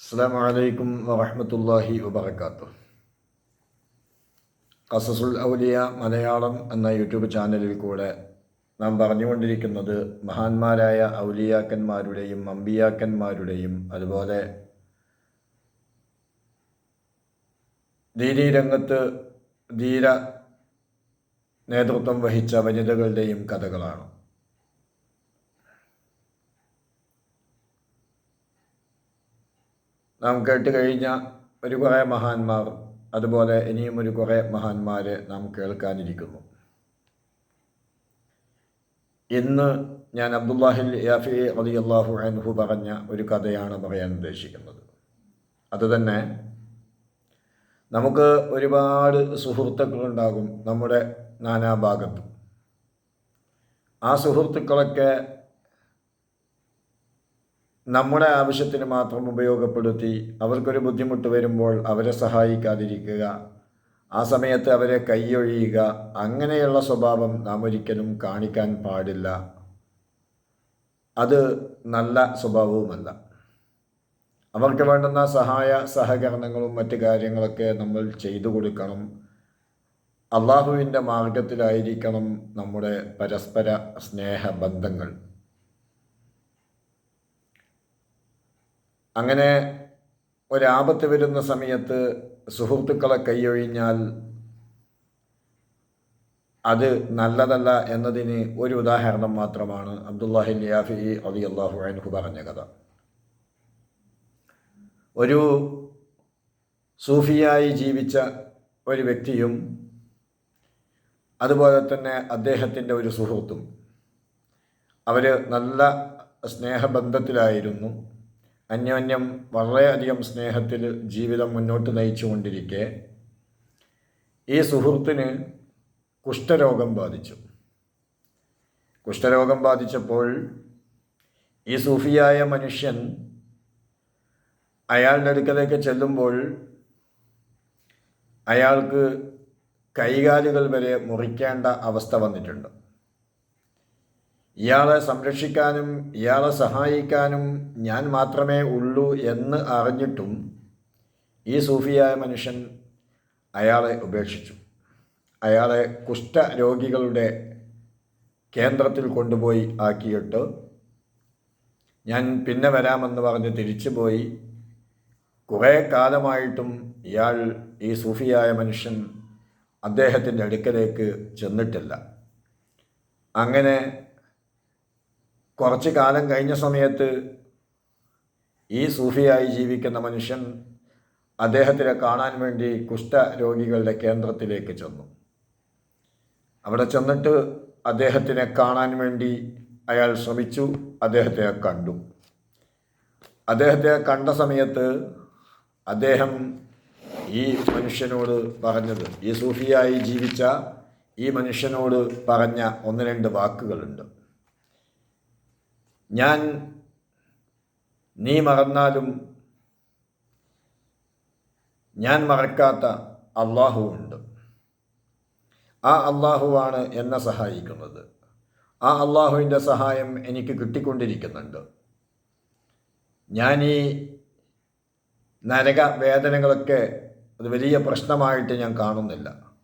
അസ്സാം വലൈക്കും വറഹമത്തല്ലാഹി വബർക്കാത്തു കസസുൽ ഔലിയ മലയാളം എന്ന യൂട്യൂബ് ചാനലിൽ കൂടെ നാം പറഞ്ഞുകൊണ്ടിരിക്കുന്നത് മഹാന്മാരായ ഔലിയാക്കന്മാരുടെയും അമ്പിയാക്കന്മാരുടെയും അതുപോലെ ധീരീരംഗത്ത് ധീര നേതൃത്വം വഹിച്ച വനിതകളുടെയും കഥകളാണ്. നാം കേട്ട് കഴിഞ്ഞ ഒരു കുറേ മഹാന്മാർ അതുപോലെ ഇനിയും ഒരു കുറേ മഹാന്മാർ നാം കേൾക്കാനിരിക്കുന്നു. ഇന്ന് ഞാൻ അബ്ദുല്ലാഹിൽ യാഫി അലി അള്ളാഹു അൻഹു പറഞ്ഞ ഒരു കഥയാണ് പറയാൻ ഉദ്ദേശിക്കുന്നത്. അതുതന്നെ നമുക്ക് ഒരുപാട് സുഹൃത്തുക്കളുണ്ടാകും നമ്മുടെ നാനാഭാഗത്തും. ആ സുഹൃത്തുക്കളൊക്കെ നമ്മുടെ ആവശ്യത്തിന് മാത്രം ഉപയോഗപ്പെടുത്തി അവർക്കൊരു ബുദ്ധിമുട്ട് വരുമ്പോൾ അവരെ സഹായിക്കാതിരിക്കുക ആ സമയത്ത് അവരെ കൈയൊഴിയുക അങ്ങനെയുള്ള സ്വഭാവം നാം ഒരിക്കലും കാണിക്കാൻ പാടില്ല. അത് നല്ല സ്വഭാവവുമല്ല. അവർക്ക് വേണ്ടുന്ന സഹായ സഹകരണങ്ങളും മറ്റ് കാര്യങ്ങളൊക്കെ നമ്മൾ ചെയ്തു കൊടുക്കണം. അള്ളാഹുവിന്റെ മാർഗത്തിലായിരിക്കണം നമ്മുടെ പരസ്പര സ്നേഹബന്ധങ്ങൾ. അങ്ങനെ ഒരാപത്ത് വരുന്ന സമയത്ത് സുഹൃത്തുക്കളെ കൈയൊഴിഞ്ഞാൽ അത് നല്ലതല്ല എന്നതിന് ഒരു ഉദാഹരണം മാത്രമാണ് അബ്ദുല്ലാഹി ലിയാഫി അലി അള്ളാഹു അൻഹു പറഞ്ഞ കഥ. ഒരു സൂഫിയായി ജീവിച്ച ഒരു വ്യക്തിയും അതുപോലെ തന്നെ അദ്ദേഹത്തിന്റെ ഒരു സുഹൃത്തും. അവർ നല്ല സ്നേഹബന്ധത്തിലായിരുന്നു. അന്യോന്യം വളരെയധികം സ്നേഹത്തിൽ ജീവിതം മുന്നോട്ട് നയിച്ചുകൊണ്ടിരിക്കെ ഈ സുഹൃത്തിന് കുഷ്ഠരോഗം ബാധിച്ചു. കുഷ്ഠരോഗം ബാധിച്ചപ്പോൾ ഈ സൂഫിയായ മനുഷ്യൻ അയാളുടെ അടുക്കലേക്ക് ചെല്ലുമ്പോൾ അയാൾക്ക് കൈകാലുകൾ വരെ മുറിക്കേണ്ട അവസ്ഥ വന്നിട്ടുണ്ട്. ഇയാളെ സംരക്ഷിക്കാനും ഇയാളെ സഹായിക്കാനും ഞാൻ മാത്രമേ ഉള്ളൂ എന്ന് അറിഞ്ഞിട്ടും ഈ സൂഫിയായ മനുഷ്യൻ അയാളെ ഉപേക്ഷിച്ചു. അയാളെ കുഷ്ഠരോഗികളുടെ കേന്ദ്രത്തിൽ കൊണ്ടുപോയി ആക്കിയിട്ട് ഞാൻ പിന്നെ വരാമെന്ന് പറഞ്ഞ് തിരിച്ചു പോയി കുറേ കാലമായിട്ടും ഇയാൾ ഈ സൂഫിയായ മനുഷ്യൻ അദ്ദേഹത്തിന്റെ അടുക്കലേക്ക് ചെന്നിട്ടില്ല. അങ്ങനെ കുറച്ച് കാലം കഴിഞ്ഞ സമയത്ത് ഈ സൂഫിയായി ജീവിക്കുന്ന മനുഷ്യൻ അദ്ദേഹത്തിനെ കാണാൻ വേണ്ടി കുഷ്ഠരോഗികളുടെ കേന്ദ്രത്തിലേക്ക് ചെന്നു. അവിടെ ചെന്നിട്ട് അദ്ദേഹത്തിനെ കാണാൻ വേണ്ടി അയാൾ ശ്രമിച്ചു അദ്ദേഹത്തെ കണ്ടു. അദ്ദേഹത്തെ കണ്ട സമയത്ത് അദ്ദേഹം ഈ മനുഷ്യനോട് പറഞ്ഞത് ഈ സൂഫിയായി ജീവിച്ച ഈ മനുഷ്യനോട് പറഞ്ഞ ഒന്ന് രണ്ട് വാക്കുകളുണ്ട്. ഞാൻ നീ മറന്നാലും ഞാൻ മറക്കാത്ത അള്ളാഹുവുണ്ട് ആ അള്ളാഹുവാണ് എന്നെ സഹായിക്കുന്നത്. ആ അള്ളാഹുവിന്റെ സഹായം എനിക്ക് കിട്ടിക്കൊണ്ടിരിക്കുന്നുണ്ട്. ഞാൻ ഈ നരക വേദനകളൊക്കെ അത് വലിയ പ്രശ്നമായിട്ട് ഞാൻ കാണുന്നില്ല.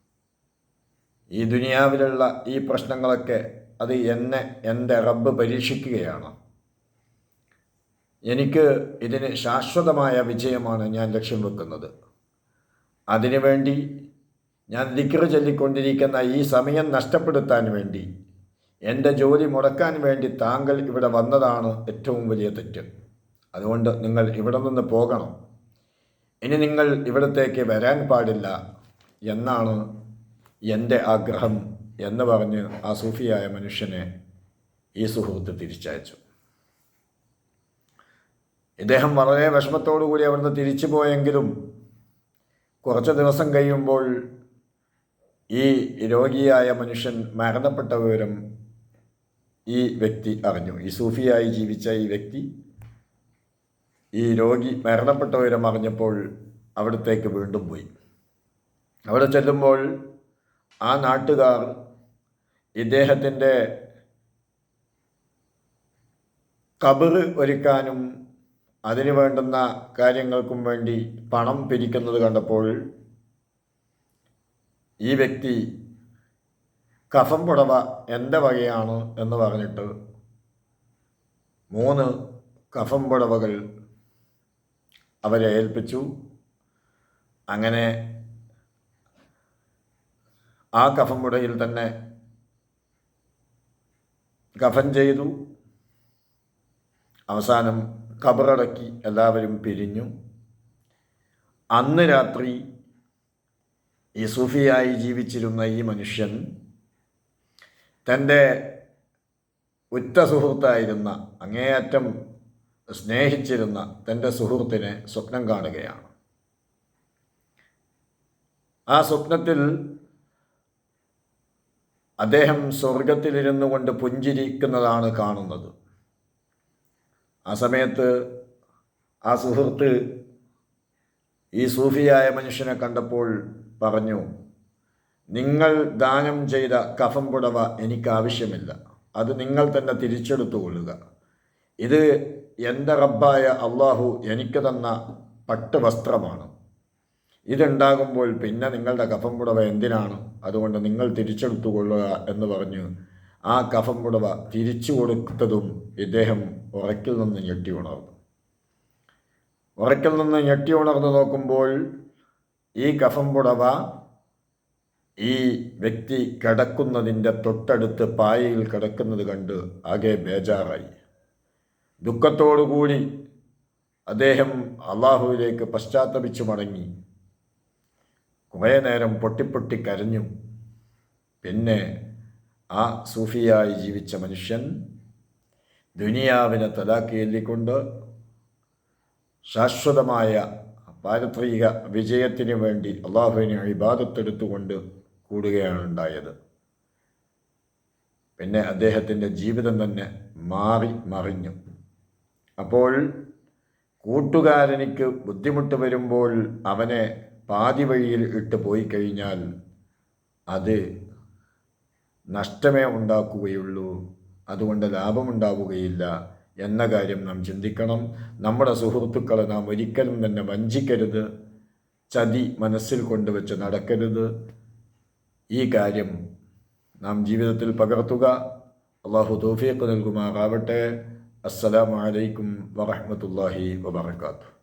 ഈ ദുനിയാവിലുള്ള ഈ പ്രശ്നങ്ങളൊക്കെ അത് എന്നെ എന്റെ റബ്ബ് പരീക്ഷിക്കുകയാണ്. എനിക്ക് ഇതിന് ശാശ്വതമായ വിജയമാണ് ഞാൻ ലക്ഷ്യം വെക്കുന്നത്. അതിനുവേണ്ടി ഞാൻ ദിക്റ് ചൊല്ലിക്കൊണ്ടിരിക്കുന്ന ഈ സമയം നഷ്ടപ്പെടുത്താൻ വേണ്ടി എന്റെ ജോലി മുടക്കാൻ വേണ്ടി താങ്കൾ ഇവിടെ വന്നതാണ് ഏറ്റവും വലിയ തെറ്റ്. അതുകൊണ്ട് നിങ്ങൾ ഇവിടെ നിന്ന് പോകണം. ഇനി നിങ്ങൾ ഇവിടത്തേക്ക് വരാൻ പാടില്ല എന്നാണ് എന്റെ ആഗ്രഹം. എന്ന് പറഞ്ഞ് ആ സൂഫിയായ മനുഷ്യനെ ഈ സുഹൃത്ത് തിരിച്ചയച്ചു. ഇദ്ദേഹം വളരെ വിഷമത്തോടു കൂടി അവിടുന്ന് തിരിച്ചു പോയെങ്കിലും കുറച്ച് ദിവസം കഴിയുമ്പോൾ ഈ രോഗിയായ മനുഷ്യൻ മരണപ്പെട്ട വിവരം ഈ വ്യക്തി അറിഞ്ഞു. ഈ സൂഫിയായി ജീവിച്ച ഈ വ്യക്തി ഈ രോഗി മരണപ്പെട്ട വിവരം അറിഞ്ഞപ്പോൾ അവിടത്തേക്ക് വീണ്ടും പോയി. അവിടെ ചെല്ലുമ്പോൾ ആ നാട്ടുകാർ ഇദ്ദേഹത്തിന്റെ കബറ് ഒരുക്കാനും അതിനു വേണ്ടുന്ന കാര്യങ്ങൾക്കും വേണ്ടി പണം പിരിക്കുന്നത് കണ്ടപ്പോൾ ഈ വ്യക്തി കഫം പുടവ എന്റെ വകയാണ് എന്ന് പറഞ്ഞിട്ട് മൂന്ന് കഫം പുടവകൾ അവരെ ഏൽപ്പിച്ചു. അങ്ങനെ ആ കഫം പുടയിൽ തന്നെ കഫൻ ചെയ്തു. അവസാനം കബറടക്കി എല്ലാവരും പിരിഞ്ഞു. അന്ന് രാത്രി ഈ സൂഫിയായി ജീവിച്ചിരുന്ന ഈ മനുഷ്യൻ തന്റെ ഉറ്റ സുഹൃത്തായിരുന്ന അങ്ങേയറ്റം സ്നേഹിച്ചിരുന്ന തന്റെ സുഹൃത്തിനെ സ്വപ്നം കാണുകയാണ്. ആ സ്വപ്നത്തിൽ അദ്ദേഹം സ്വർഗത്തിലിരുന്നു കൊണ്ട് പുഞ്ചിരിക്കുന്നതാണ് കാണുന്നത്. ആ സമയത്ത് ആ സുഹൃത്ത് ഈ സൂഫിയായ മനുഷ്യനെ കണ്ടപ്പോൾ പറഞ്ഞു നിങ്ങൾ ദാനം ചെയ്ത കഫം പുടവ എനിക്ക് ആവശ്യമില്ല. അത് നിങ്ങൾ തന്നെ തിരിച്ചെടുത്തു കൊള്ളുക. ഇത് എന്റെ റബ്ബായ അള്ളാഹു എനിക്ക് തന്ന പട്ട് വസ്ത്രമാണ് ഇതുണ്ടാകുമ്പോൾ പിന്നെ നിങ്ങളുടെ കഫം പുടവ എന്തിനാണ്? അതുകൊണ്ട് നിങ്ങൾ തിരിച്ചെടുത്തു കൊള്ളുക എന്ന് പറഞ്ഞു. ആ കഫം പുടവ തിരിച്ചു കൊടുത്തതും ഇദ്ദേഹം ഉറക്കിൽ നിന്ന് ഞെട്ടി ഉണർന്നു. ഉറക്കിൽ നിന്ന് ഞെട്ടി ഉണർന്നു നോക്കുമ്പോൾ ഈ കഫം പുടവ ഈ വ്യക്തി കിടക്കുന്നതിന്റെ തൊട്ടടുത്ത് പായയിൽ കിടക്കുന്നത് കണ്ട് ആകെ ബേജാറായി. ദുഃഖത്തോടുകൂടി അദ്ദേഹം അള്ളാഹുവിലേക്ക് പശ്ചാത്തപിച്ചു മടങ്ങി. കുറേ നേരം പൊട്ടിപ്പൊട്ടി കരഞ്ഞു. പിന്നെ ആ സൂഫിയായി ജീവിച്ച മനുഷ്യൻ ദുനിയാവിനെ തലാക്കി എല്ലിക്കൊണ്ട് ശാശ്വതമായ പാരത്രിക വിജയത്തിന് വേണ്ടി അള്ളാഹുവിനെ ഇബാദത്തെടുത്തുകൊണ്ട് കൂടുകയാണ് ഉണ്ടായത്. പിന്നെ അദ്ദേഹത്തിന്റെ ജീവിതം തന്നെ മാറി മറിഞ്ഞു. അപ്പോൾ കൂട്ടുകാരനിക്ക് ബുദ്ധിമുട്ട് വരുമ്പോൾ അവനെ പാതി വഴിയിൽ ഇട്ട് പോയി കഴിഞ്ഞാൽ അത് നഷ്ടമേ ഉണ്ടാക്കുകയുള്ളൂ. അതുകൊണ്ട് ലാഭമുണ്ടാവുകയില്ല എന്ന കാര്യം നാം ചിന്തിക്കണം. നമ്മുടെ സുഹൃത്തുക്കളെ നാം ഒരിക്കലും തന്നെ വഞ്ചിക്കരുത്. ചതി മനസ്സിൽ കൊണ്ടുവച്ച് നടക്കരുത്. ഈ കാര്യം നാം ജീവിതത്തിൽ പകർത്തുക. അള്ളാഹു തോഫിയക്ക് നൽകുമാറാവട്ടെ. അസ്സലാമലൈക്കും വറഹമത്തല്ലാഹി വബർക്കാത്തു